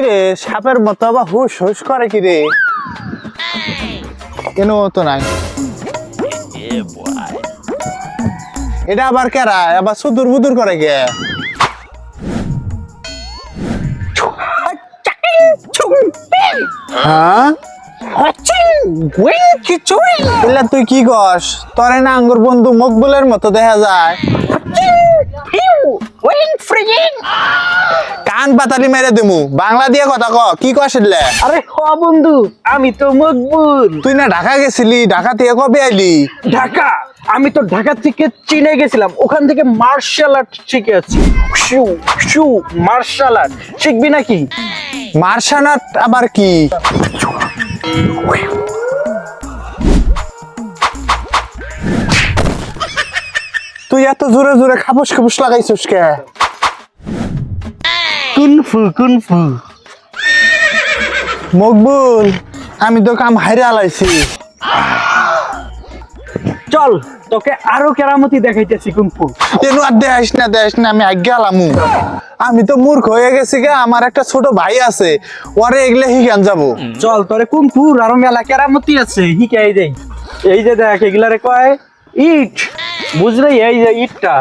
রে সাপের মতো আবার হুস হুস করে কিরে? কেন তো নাই। এটা আবার কেরা? আবার সুদূর বুদুর করে কে? হ্যাঁ? তুই কি কস তোরে না আঙ্গুর বন্ধু মকবুলের মতো দেখা যায়। কান পাতালি মেরে দিমু। বাংলা দিয়ে কথা ক কি কস এলে আরে হ বন্ধু আমি তো মকবুল। তুই না ঢাকা গেছিলি ঢাকা থেকে কবে আইলি? ঢাকা? আমি তো ঢাকা থেকে চীনে গেছিলাম ওখান থেকে মার্শাল আর্ট শিখে আছি। শু শু মার্শাল আর্ট শিখবি নাকি? মার্শাল আর্ট আবার কি? তুই এত জোরে জোরে খাপুস খাপুস লাগাইছিস কে? কুনফু কুনফু মকবুল আমি তো কাম হাইরে আলাইছি। চল তোকে আরও কেরামতি দেখাইতেছি কুনফু কেন আর দেখাইস না দেখাইস না আমি আজ্ঞা আলামু। আমি তো মূর্খ হয়ে গেছি গে আমার একটা ছোট ভাই আছে ওরে এগুলো হিগান যাব। চল তোরে কুনফুর আরও মেলা কেরামতি আছে হিকাই দেই। এই যে দেখ এগুলারে কয় ইট। বুঝলি এই যে ইটটা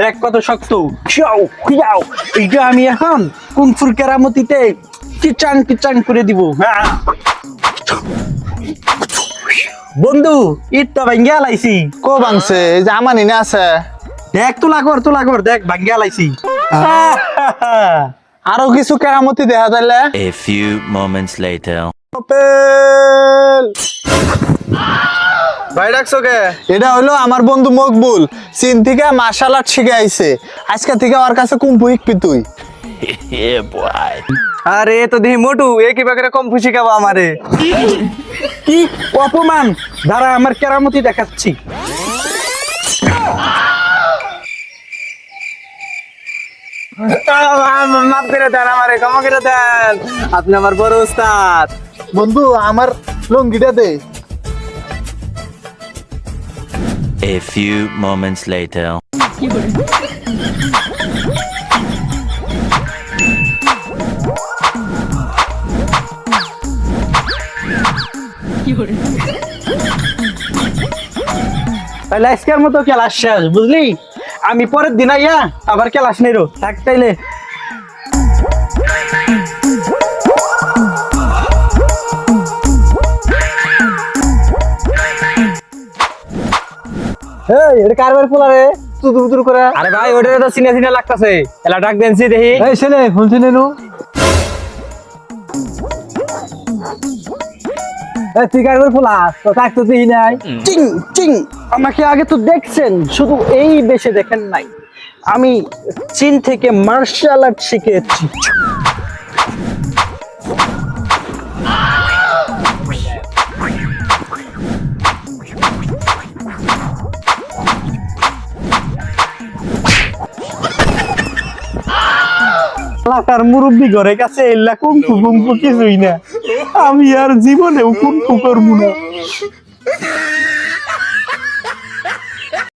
দেখ কত শক্ত। চাও যাও এইটা আমি এখন কুনফুর কেরামতিতে কিচাং কিচাং করে দিব হ্যাঁ? বন্ধু ইটটা ভাঙ্গিয়া লাইছি। কো বাংছে এই যে আমানি না আছে। দেখ তোলা কর তোলা কর দেখ ভাঙ্গিয়া লাইছি। আরও কিছু কেরামতি দেখা যাইলে। A few moments later. ভাই ডাকছো কে? এটা হলো আমার বন্ধু মকবুল। চীন থেকে মার্শাল আর্ট শিখে আইছে। আজকে থেকে ওর কাছে কুম্পু শিখবি তুই। আরে তো দেখি মোটু এ কি বাকেরে কম খুশি খাব আমারে? কি অপমান? দাঁড়া আমার কেরামতি দেখাচ্ছি। মাফ করে দেন আমারে ক্ষমা করে দেন। আপনি আমার বড় উস্তাদ। বন্ধু আমার লঙ্গিটা দে। A few moments later. আজকের মতো ক্লাস শেষ, বুঝলি? আমি পরের দিন আইয়া আবার ক্লাস নেই থাক তাইলে। এই এটা কারবার পোলা রে? তুদুর তুদুর করে। আরে ভাই ওটা তো সিনে সিনে লাগতাছে। এলা ডাক দেনছি দেখি। এই ছেলে ফোন নু। তুই কারবার পোলা? তো তাক তো নাই। চিং চিং আমাকে আগে তো দেখছেন শুধু এই বেশে দেখেন নাই। আমি চীন থেকে মার্শাল আর্ট শিখেছি। এলাকার মুরব্বী ঘরে কাছে এল্লা কুমকু কুমকু কিছুই না। আমি আর জীবনেও কুমকু করব না।